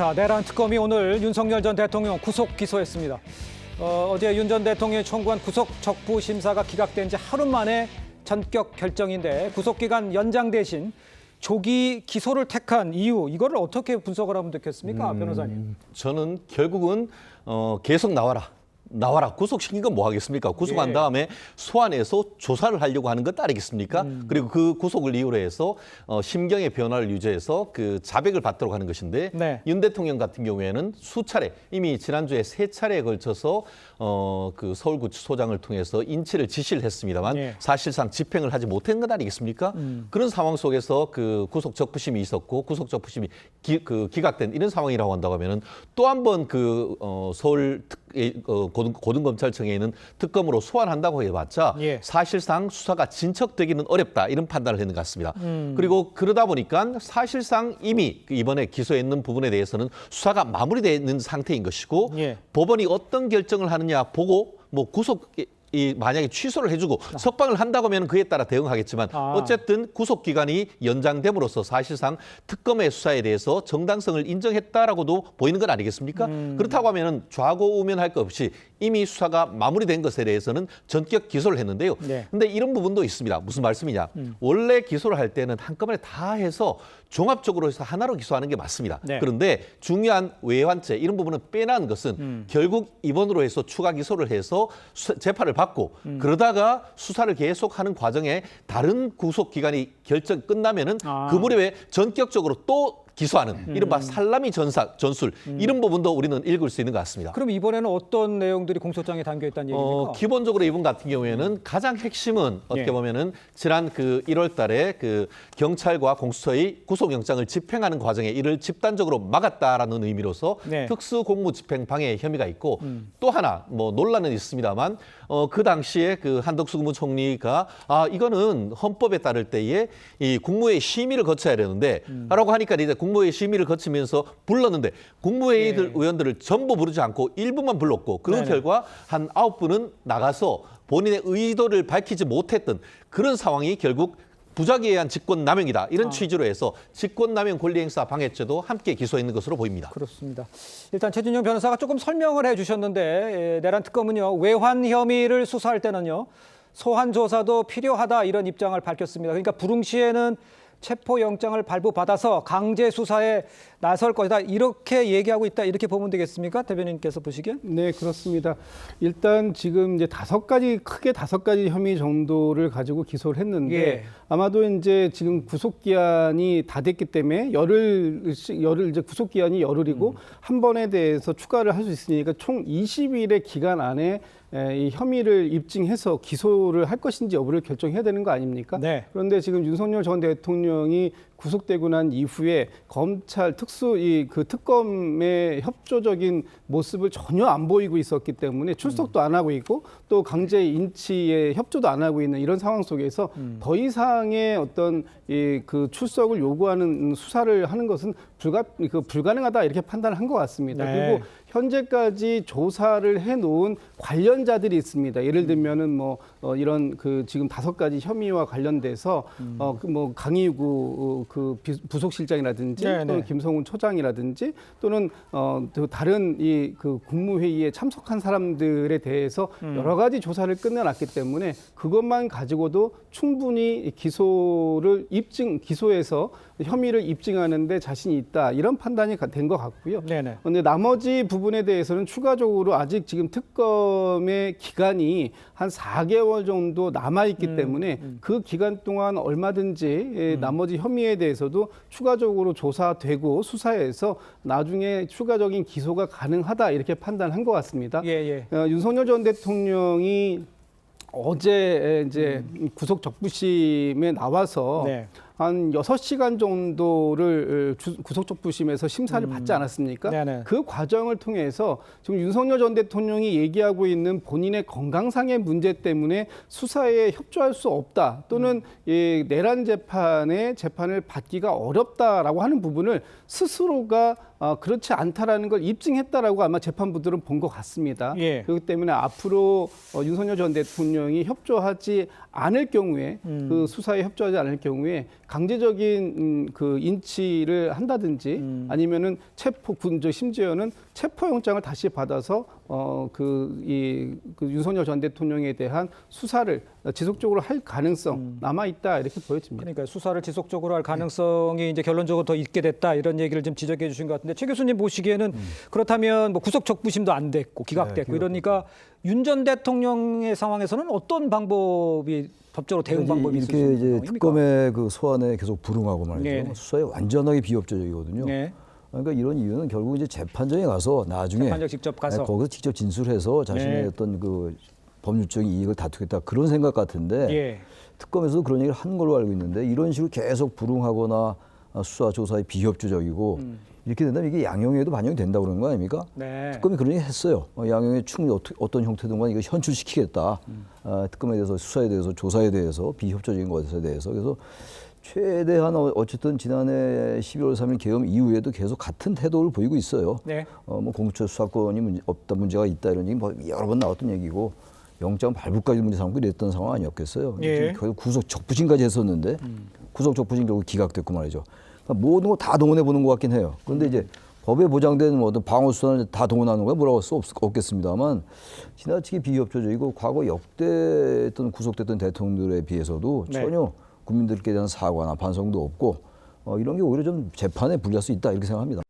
자, 내란 특검이 오늘 윤석열 전 대통령 구속 기소했습니다. 어, 어제 윤 전 대통령이 청구한 구속 적부 심사가 기각된 지 하루 만에 전격 결정인데 구속 기간 연장 대신 조기 기소를 택한 이유 이거를 어떻게 분석을 하면 되겠습니까, 변호사님? 저는 결국은 어, 계속 나와라. 나와라. 구속시킨 건 뭐 하겠습니까? 구속한 예. 다음에 소환해서 조사를 하려고 하는 것 아니겠습니까? 그리고 그 구속을 이유로 해서 어, 심경의 변화를 유지해서 그 자백을 받도록 하는 것인데 네. 윤 대통령 같은 경우에는 수차례 이미 지난주에 세 차례에 걸쳐서 어, 그 서울구치소장을 통해서 인치를 지시를 했습니다만 예. 사실상 집행을 하지 못한 것 아니겠습니까? 그런 상황 속에서 그 구속 적부심이 있었고 구속 적부심이 기, 그 기각된 이런 상황이라고 한다고 하면은 또 한 번 그 어, 서울 특, 고등, 고등검찰청에 있는 특검으로 소환한다고 해봤자 예. 사실상 수사가 진척되기는 어렵다 이런 판단을 했는 것 같습니다. 그리고 그러다 보니까 사실상 이미 그 이번에 기소했는 부분에 대해서는 수사가 마무리되어 있는 상태인 것이고 예. 법원이 어떤 결정을 하느냐 보고 뭐 구속 이 만약에 취소를 해주고 석방을 한다고 하면 그에 따라 대응하겠지만 아. 어쨌든 구속 기간이 연장됨으로써 사실상 특검의 수사에 대해서 정당성을 인정했다라고도 보이는 건 아니겠습니까? 음. 그렇다고 하면은 좌고우면할 것 없이 이미 수사가 마무리된 것에 대해서는 전격 기소를 했는데요. 네. 근데 이런 부분도 있습니다. 무슨 말씀이냐? 원래 기소를 할 때는 한꺼번에 다 해서 종합적으로 해서 하나로 기소하는 게 맞습니다. 네. 그런데 중요한 외환죄 이런 부분은 빼놓은 것은 결국 입원으로 해서 추가 기소를 해서 수- 재판을 받고 그러다가 수사를 계속하는 과정에 다른 구속 기간이 결정 끝나면은 아. 그 무렵에 전격적으로 또 기소하는 이른바 살라미 전사 전술 이런 부분도 우리는 읽을 수 있는 것 같습니다. 그럼 이번에는 어떤 내용들이 공소장에 담겨 있다는 얘기입니까? 어, 기본적으로 이분 같은 경우에는 가장 핵심은 어떻게 예. 보면은 지난 그 1월 달에 그 경찰과 공수처의 구속영장을 집행하는 과정에 이를 집단적으로 막았다라는 의미로서 네. 음. 특수 공무 집행 방해 혐의가 있고 또 하나 뭐 논란은 있습니다만 어, 그 당시에 그 한덕수 국무총리가 아 이거는 헌법에 따를 때에 이 국무회의 심의를 거쳐야 되는데 음. 라고 하니까 이제 국 무회의 심의를 거치면서 불렀는데 국무회의들 네. 의원들을 전부 부르지 않고 일부만 불렀고 그 네네. 결과 한 아홉 분은 나가서 본인의 의도를 밝히지 못했던 그런 상황이 결국 부작위에 의한 직권남용이다 이런 아. 취지로 해서 직권남용 권리행사 방해죄도 함께 기소했는 것으로 보입니다. 그렇습니다. 일단 최진영 변호사가 조금 설명을 해주셨는데 에, 내란 특검은요 외환 혐의를 수사할 때는요 소환 조사도 필요하다 이런 입장을 밝혔습니다. 그러니까 불응시에는 체포 영장을 발부받아서 강제 수사에 나설 것이다 이렇게 얘기하고 있다 이렇게 보면 되겠습니까 대변인께서 보시기엔? 네, 그렇습니다. 일단 지금 이제 다섯 가지 크게 다섯 가지 혐의 정도를 가지고 기소를 했는데 예. 아마도 이제 지금 구속 기한이 다 됐기 때문에 열흘 열흘 이제 구속 기한이 열흘이고 한 번에 대해서 추가를 할 수 있으니까 총 20일의 기간 안에 에, 이 혐의를 입증해서 기소를 할 것인지 여부를 결정해야 되는 거 아닙니까? 네. 그런데 지금 윤석열 전 대통령이 구속되고 난 이후에 검찰 특수 이 그 특검의 협조적인 모습을 전혀 안 보이고 있었기 때문에 출석도 안 하고 있고 또 강제 인치에 협조도 안 하고 있는 이런 상황 속에서 더 이상의 어떤 이 그 출석을 요구하는 수사를 하는 것은 불가 그 불가능하다 이렇게 판단을 한것 같습니다. 네. 그리고 현재까지 조사를 해놓은 관련자들이 있습니다. 예를 들면은 뭐 어, 이런 그 지금 다섯 가지 혐의와 관련돼서 어, 그뭐 강희구 어, 그 비- 부속실장이라든지 네, 또는 네. 김성훈 초장이라든지 또는 어, 또 다른 이 그 국무회의에 참석한 사람들에 대해서 음. 여러 가지 조사를 끝내놨기 때문에 그것만 가지고도 충분히 기소를 입증 기소해서 혐의를 입증하는데 자신이 있다 이런 판단이 된 것 같고요. 네네. 근데 나머지 부분에 대해서는 추가적으로 아직 지금 특검의 기간이 한 4개월 정도 남아 있기 때문에 그 기간 동안 얼마든지 예, 나머지 혐의에 대해서도 추가적으로 조사되고 수사해서 나중에 추가적인 기소가 가능하다 이렇게 판단한 것 같습니다. 예 예. 어, 윤석열 전 대통령이 어제 이제 구속 적부심에 나와서 네. 한 여섯 시간 정도를 주- 구속적 부심에서 심사를 받지 않았습니까? 네네. 그 과정을 통해서 지금 윤석열 전 대통령이 얘기하고 있는 본인의 건강상의 문제 때문에 수사에 협조할 수 없다 또는 이 내란 재판에 재판을 받기가 어렵다라고 하는 부분을 스스로가 어, 그렇지 않다라는 걸 입증했다라고 아마 재판부들은 본 것 같습니다. 예. 그렇기 때문에 앞으로 어, 윤석열 전 대통령이 협조하지 않을 경우에 그 수사에 협조하지 않을 경우에 강제적인 음, 그 인치를 한다든지 음. 아니면은 체포 군저 심지어는 체포 영장을 다시 받아서 어그이 그 윤석열 전 대통령에 대한 수사를 지속적으로 할 가능성 음. 남아 있다 이렇게 보여집니다. 그러니까 수사를 지속적으로 할 가능성이 이제 결론적으로 더 있게 됐다 이런 얘기를 좀 지적해 주신 것 같은데 최 교수님 보시기에는 그렇다면 뭐 구속 적부심도 안 됐고 기각됐고 이러니까 윤 전 대통령의 상황에서는 어떤 방법이 법적으로 대응 방법이 있을 이렇게 이제 상황입니까? 특검의 그 소환에 계속 불응하고 말이죠. 네. 수사에 완전하게 비협조적이거든요. 네. 그러니까 이런 이유는 결국 이제 재판정에 가서 나중에 재판정 직접 가서. 네, 거기서 직접 진술해서 자신의 네. 어떤 그 법률적인 이익을 다투겠다 그런 생각 같은데 예. 특검에서도 그런 얘기를 한 걸로 알고 있는데 이런 식으로 계속 불응하거나 아, 수사 조사에 비협조적이고 음. 이렇게 된다면 이게 양형에도 반영이 된다고 그러는 거 아닙니까? 네. 특검이 그런 얘기 했어요. 어, 양형에 충분히 어떤 형태든 간에 이거 현출시키겠다. 아, 특검에 대해서 수사에 대해서 조사에 대해서 비협조적인 것에 대해서 그래서 최대한 어- 어쨌든 지난해 12월 3일 계엄 이후에도 계속 같은 태도를 보이고 있어요. 네. 어, 뭐 공수처 수사권이 문제, 없다 문제가 있다 이런 얘기 뭐 여러 번 나왔던 얘기고 영장 발부까지 문제 삼고 이랬던 상황 아니었겠어요. 예. 결국 구속 적부심까지 했었는데 구속 적부심 결국 기각됐고 말이죠. 그러니까 모든 거 다 동원해 보는 것 같긴 해요. 그런데 이제 법에 보장된 뭐 어떤 방어 수단을 다 동원하는 거야 뭐라고 할 수 없겠습니다만 지나치게 비협조적이고 과거 역대 했던 구속됐던 대통령들에 비해서도 네. 전혀 국민들께 대한 사과나 반성도 없고 어, 이런 게 오히려 좀 재판에 불리할 수 있다 이렇게 생각합니다.